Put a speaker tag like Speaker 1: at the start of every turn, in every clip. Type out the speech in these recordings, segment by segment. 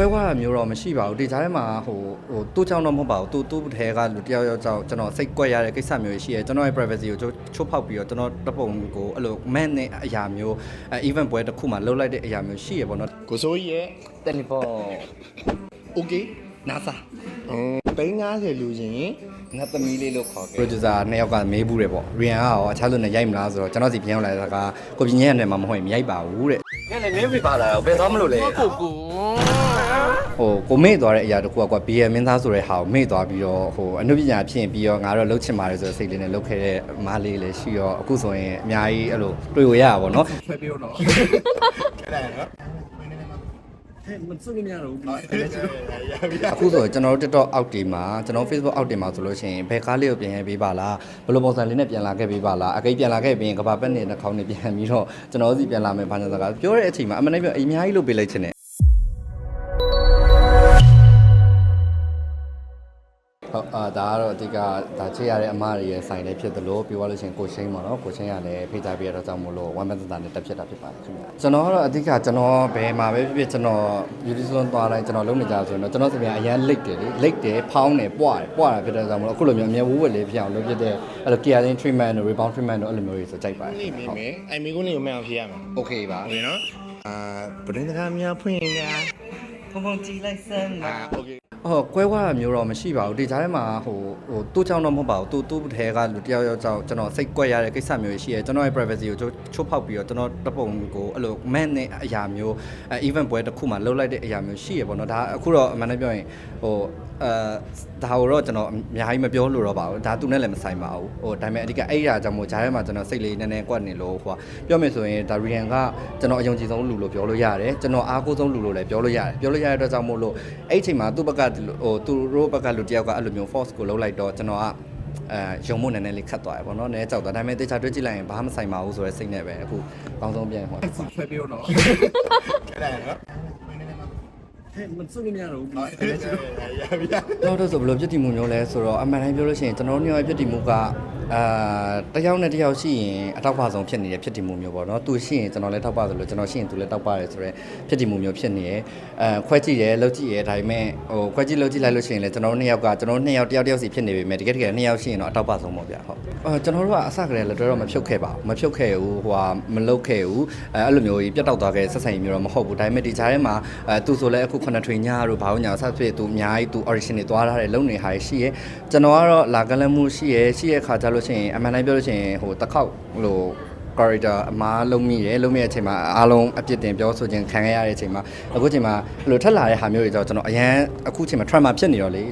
Speaker 1: ကွဲဝါတာမျိုးတော့မရှိပါဘူးဒီကြားထဲမှာဟိုဟိုသူ့ချောင်းတော့မဟုတ်ပါဘူးသူ့သူ့ထဲကလူတယောက်ယောက်ကြောင့်ကျွန်တော်စိတ်ကွက်ရတဲ့ကိစ္စမျိုးရှိရဲကျွန်တော်ရဲ့ privacy ကိုချိုးဖောက်ပြီးတော့ကျွန်တော်တပုံကိုအဲ့လို man နဲ့အရာမျိုး event ပွဲတစ်ခုမှာလှုပ်လိုက်တဲ့အရာမျိုးရှိရဲပေါ့နော်
Speaker 2: ကိုစိုးကြီးရဲ့ telephone okay
Speaker 1: NASA
Speaker 2: အင်း350လူချင်း
Speaker 1: ငါသမီးလေးလို့ခေါ်ခဲ့ producer နှစ်ယောက်ကမေးဘူးတယ်ပေါ့ Rian ကရောအခြားလူနဲ့ရိုက်မလားဆိုတော့ကျွန်တော်စီပြန်ရောက်လာတာကကိုပြင်းရဲ့နဲ့မှမဟုတ်ရင်မရိုက်ပါဘူးတဲ့။
Speaker 3: ညနေနေပြီပါလာတော့ဘယ်သွားမလို့လဲ။ကိုကို
Speaker 1: ဟိုကိုမေ့သွားတဲ့အရာတစ်ခုကကွာ BM မင်းသားဆိုတဲ့ဟာကိုမေ့သွားပြီးတော့ဟိုအနုပညာဖြစ်ရင်ပြီးတော့ငါတော့လှုပ်ချင်ပါတယ်ဆိုတဲ့စိတ်လေးနဲ့လှုပ်ခဲ့တဲ့မားလေးလည်းရှိရောအခုဆိုရင်အများကြီးအဲ့လိုတွေ့ရရပါဘောနော်
Speaker 2: ဆွဲပြောတော့အဲ့ဒါနော်
Speaker 3: มันสู้ไม่ได้หรอก
Speaker 1: အခုဆိုရင်ကျွန်တော်တို့ TikTok အောက်တီမှာကျွန်တော် Facebook အောက်တီမှာဆိုလို့ရှိရင်ဘယ်ကားလေးကိုပြင်ရပေးပါလားဘယ်လိုပုံစံလေးနဲ့ပြန်လာခဲ့ပေးပါလားအကိတ်ပြန်လာခဲ့ပြီးရင်ကဘာပက်နဲ့နှာခေါင်းနဲ့ပြန်ပြီးတော့ကျွန်တော်တို့စီပြန်လာမယ်ဘာညာစကားပြောတဲ့အချိန်မှာအမှန်တကယ်အများကြီးလုပ်ပေးလိုက်ချင်တ ဟုတ်အာဒါကတော့အဓိကဒါချေရတဲ့အမတွေရဲ့ဆိုင်လေးဖြစ်သလိုပြောရလို့ရှိရင်ကိုချင်းပေါ့နော်ကိုချင်းကလည်းဖိတ်ကြားပေးရတော့ကြောင့်မို့လို့ဝမ်းမသက်တာနဲ့တက်ဖြစ်တာဖြစ်ပါတယ်ခင်ဗျာကျွန်တော်ကတော့အဓိကကျွန်တော်ဘယ်မှာပဲဖြစ်ဖြစ်ကျွန်တော် beauty salon သွားတိုင်းကျွန်တော်လုပ်နေကြဆိုရင်တော့ကျွန်တော်စပြန်အရန်လိတ်တယ်လေလိတ်တယ်ဖောင်းတယ်ပွားတယ်ပွားတာဖြစ်တဲ့ကြောင့်မို့လို့အခုလိုမျိုးအမြဲဝူးဝက်လေးဖြစ်အောင်လုပ်ဖြစ်တဲ့အဲ့လို care treatment တို့ rebound treatment တို့အဲ့လိုမျိုးတွေဆိုကြိုက်ပါတယ်
Speaker 2: နေမင်းမင်းအိုင်မီကုန်းလေးကိုမအောင်ဖြေရမယ်
Speaker 1: โอเคပါ
Speaker 2: ဟုတ်ပြီနော်အာပရင်းတကားများဖွင့်ရင်ညာ
Speaker 1: ဖုံဖုံကြည့်လိုက်စမ်း
Speaker 2: အာโอเค
Speaker 1: အော်ကွဲွားတာမျိုးတော့မရှိပါဘူးဒီကြားထဲမှာဟိုဟိုတူးချောင်းတော့မဟုတ်ပါဘူးတူတူထဲကလူတစ်ယောက်ယောက်ကြောင့်ကျွန်တော်စိတ်ကွက်ရတဲ့ကိစ္စမျိုးရှိရဲကျွန်တော်ရဲ့ privacy ကိုချိုးဖောက်ပြီးတော့ကျွန်တော်တပုံကိုအဲ့လို man နဲ့အရာမျိုးအဲ event ပွဲတစ်ခုမှာလှုပ်လိုက်တဲ့အရာမျိုးရှိရပေါ့နော်ဒါအခုတော့အမှန်တမ်းပြောရင်ဟိုအဲဒါတော့ကျွန်တော်အများကြီးမပြောလို့တော့ပါဘူးဒါသူနဲ့လည်းမဆိုင်ပါဘူးဟိုဒါပေမဲ့အဓိကအဲ့အရာကြောင့်မို့ဂျားထဲမှာကျွန်တော်စိတ်လေးနည်းနည်းကွက်နေလို့ဟိုပြောမယ်ဆိုရင်ဒါရီယန်ကကျွန်တော်အယုံကြည်ဆုံးလူလို့ပြောလို့ရတယ်ကျွန်တော်အားကိုးဆုံးလူလို့လည်းပြောလို့ရတယ်ပြောလို့ရတဲ့အတွက်ကြောင့်မို့လို့အဲ့အချိန်မှာသူ့ဘက်ကဟိုသူတို့ဘက်ကလူတယောက်ကအဲ့လိုမျိုး force ကိုလုံးလိုက်တော့ကျွန်တော်ကအဲရုံမို့နည်းနည်းလေးခတ်သွားတယ်ပေါ့နော်နည်းကြောက်သွားဒါပေမဲ့တေချာတွေ့ကြည့်လိုက်ရင်ဘာမှမဆိုင်ပါဘူးဆိုတဲ့စိတ်နဲ့ပဲအခုအကောင်းဆုံးပြန်ဟော
Speaker 2: ဆွဲပြောတော့အဲ့ဒါနော်
Speaker 3: မစွန့်လို့မရတော့ဘူး။အဲ့ဒါ
Speaker 2: ရပြီ။
Speaker 1: ကျွန်တော်တို့ဆိုဘယ်လိုပြည့်တည်မှုမျိုးလဲဆိုတော့အမှန်တိုင်းပြောလို့ရှိရင်ကျွန်တော်တို့ညောင်ပြည့်တည်မှုကအာတယောက်နဲ့တယောက်ရှိရင်အထောက်ပါဆုံးဖြစ်နေတဲ့ဖြစ်တည်မှုမျိုးပေါ့နော်။သူရှိရင်ကျွန်တော်လည်းထောက်ပါသလိုကျွန်တော်ရှိရင်သူလည်းထောက်ပါတယ်ဆိုတော့ဖြစ်တည်မှုမျိုးဖြစ်နေရယ်။အဲခွဲကြည့်ရယ်လှုပ်ကြည့်ရယ်ဒါပေမဲ့ဟိုခွဲကြည့်လှုပ်ကြည့်လိုက်လို့ရှိရင်လည်းကျွန်တော်တို့နှစ်ယောက်ကကျွန်တော်တို့နှစ်ယောက်တယောက်တယောက်စီဖြစ်နေပေမဲ့တကယ်တကယ်နှစ်ယောက်ရှိရင်တော့အထောက်ပါဆုံးပေါ့ဗျာ။ဟုတ်။အာကျွန်တော်တို့ကအစကတည်းကလည်းတော့မဖြုတ်ခဲ့ပါဘူး။မဖြုတ်ခဲ့ဘူး။ဟိုဟာမလုတ်ခဲ့ဘူး။အဲအဲ့လိုမျိုးကြီးပြတ်တောက်သွားခဲ့ဆက်ဆံရေးမျိုးတော့မဟုတ်ဘူး။ဒါပေမဲ့ဒီကြားထဲမှာအဲသူဆိုလည်းအခုခုနှစ်ထွေညတို့ဘာလို့ညာဆက်ဖြစ်သူအများကြီးသူ audition တွေသွားထားတယ်လုံနေဟာရှိရဲကျွန်တော်ကတော့လာကလမှုရှိရဲရှိရဲခါကြလို့ရှိရင်အမှန်တိုင်းပြောလို့ရှိရင်ဟိုတစ်ခေါက်ဟို corridor အမားလုံးမိရလုံးမိတဲ့အချိန်မှာအားလုံးအပြစ်တင်ပြောဆိုခြင်းခံခဲ့ရတဲ့အချိန်မှာအခုချိန်မှာဘယ်လိုထက်လာတဲ့ဟာမျိုးတွေကြောင့်ကျွန်တော်အရန်အခုချိန်မှာ trauma ဖြစ်နေတော့လေ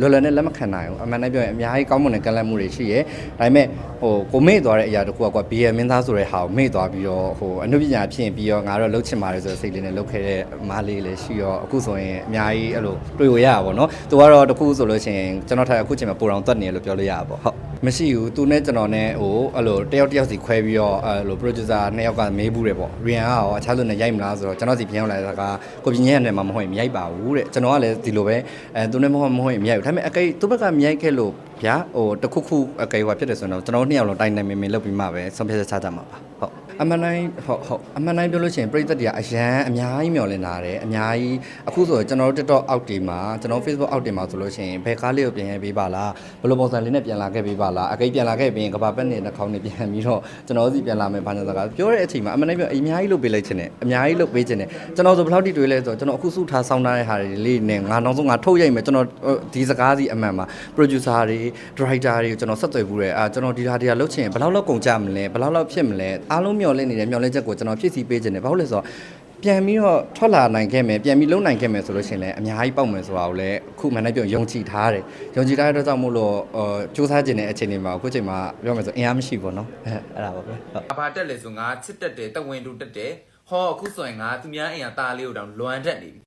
Speaker 1: လွယ်လွယ်နဲ့လက်မခံနိုင်ဘူးအမှန်တမ်းပြောရင်အများကြီးကောင်းမွန်တဲ့ကလန့်မှုတွေရှိရဲဒါပေမဲ့ဟိုကိုမေ့သွားတဲ့အရာတခုကကွာ BM မင်းသားဆိုတဲ့ဟာကိုမေ့သွားပြီးတော့ဟိုအနုပညာဖြစ်ရင်ပြီးတော့ငါတော့လှုပ်ချင်ပါတယ်ဆိုတဲ့စိတ်လေးနဲ့လှုပ်ခဲ့တဲ့မားလေးလည်းရှိရောအခုဆိုရင်အများကြီးအဲ့လိုတွေ့ရရပါဘောเนาะသူကတော့တခုဆိုလို့ရှိရင်ကျွန်တော်ထားအခုချိန်မှာပိုတောင်တက်နေရလို့ပြောလို့ရပါဘောဟုတ်မရှိဘူးသူနဲ့ကျွန်တော်နဲ့ဟိုအဲ့လိုတယောက်တယောက်စီခွဲပြီးတော့ အဲ့လို producer နှစ်ယောက်ကမေးဘူးတယ်ပေါ့ Rian ကရောအခြားလူနဲ့ရိုက်မလားဆိုတော့ကျွန်တော်စီပြန်ရောက်လာတဲ့ကကိုပြင်းရဲ့နဲ့မှမဟုတ်ရင်မရိုက်ပါဘူးတဲ့ကျွန်တော်ကလည်းဒီလိုပဲအဲသူနဲ့မဟုတ်မဟုတ်ရင်မရိုက်ဘူးဒါပေမဲ့အကိသူ့ဘက်ကမရိုက်ခဲ့လို့ဗျာဟိုတခုခုအကိဟိုဖြစ်တယ်ဆိုတော့ကျွန်တော်တို့နှစ်ယောက်လုံးတိုင်တိုင်မင်မင်လုပ်ပြီးမှပဲဆုံးဖြတ်ချက်ချကြမှာပါဟုတ် အမှန်တိုင်းဟုတ်ဟုတ်အမှန်တိုင်းပြောလို့ရှိရင်ပြည်သက်တွေကအရန်အများကြီးမျှော်လင့်လာတယ်အများကြီးအခုဆိုကျွန်တော်တို့ TikTok အောက်တီမှာကျွန်တော် Facebook အောက်တီမှာဆိုလို့ရှိရင်ဘယ်ကားလေးကိုပြင်ရပေးပါလားဘယ်လိုပုံစံလေးနဲ့ပြန်လာခဲ့ပေးပါလားအကိပြန်လာခဲ့ပြီးရင်ကဘာပက်နဲ့နှာခေါင်းနဲ့ပြန်ပြီးတော့ကျွန်တော်စီပြန်လာမယ်ဘာညာစကားပြောတဲ့အချိန်မှာအမှန်တိုင်းပြောအများကြီးလုပ်ပေးလိုက်ခြင်းနဲ့အများကြီးလုပ်ပေးခြင်းနဲ့ကျွန်တော်ဆိုဘယ်လောက်ထိတွေးလဲဆိုတော့ကျွန်တော်အခုစုထားဆောင်းထားတဲ့ဟာတွေလေးနဲ့ငါနောက်ဆုံးငါထုတ်ရိုက်မယ်ကျွန်တော်ဒီစကားစီအမှန်မှာ producer တွေ director တွေကိုကျွန်တော်ဆက်သွယ်ဘူးတယ်အာကျွန်တော်ဒီဟာတွေကလုပ်ချင်ရင်ဘယ်လောက်လောက်ကုန်ကြမလဲဘယ်လောက်လောက်ဖြစ်မလဲအားလုံးမျှော်လင့်နေတဲ့မျှော်လင့်ချက်ကိုကျွန်တော်ဖြည့်ဆည်းပေးခြင်းနဲ့ဘာလို့လဲဆိုတော့ပြန်ပြီးတော့ထွက်လာနိုင်ခဲ့မယ်ပြန်ပြီးလုံနိုင်ခဲ့မယ်ဆိုလို့ရှိရင်လည်းအများကြီးပေါက်မယ်ဆိုတာကိုလည်းအခုမှန်တယ်ပြောယုံကြည်ထားတယ်ယုံကြည်ထားတဲ့အတွက်ကြောင့်မို့လို့ဟိုစူးစမ်းခြင်းတဲ့အခြေအနေမှာအခုချိန်မှာပြောမယ်ဆိုအင်အားမရှိဘူးပေါ့နော်အဲအဲ့ဒါပါပဲဟုတ်
Speaker 4: အဘာတက်လေဆိုငါချစ်တက်တယ်တဝင်တူတက်တယ်ဟောအခုဆိုရင်ငါသူများအိမ်ကตาလေးကိုတောင်လွမ်းတက်နေပြီ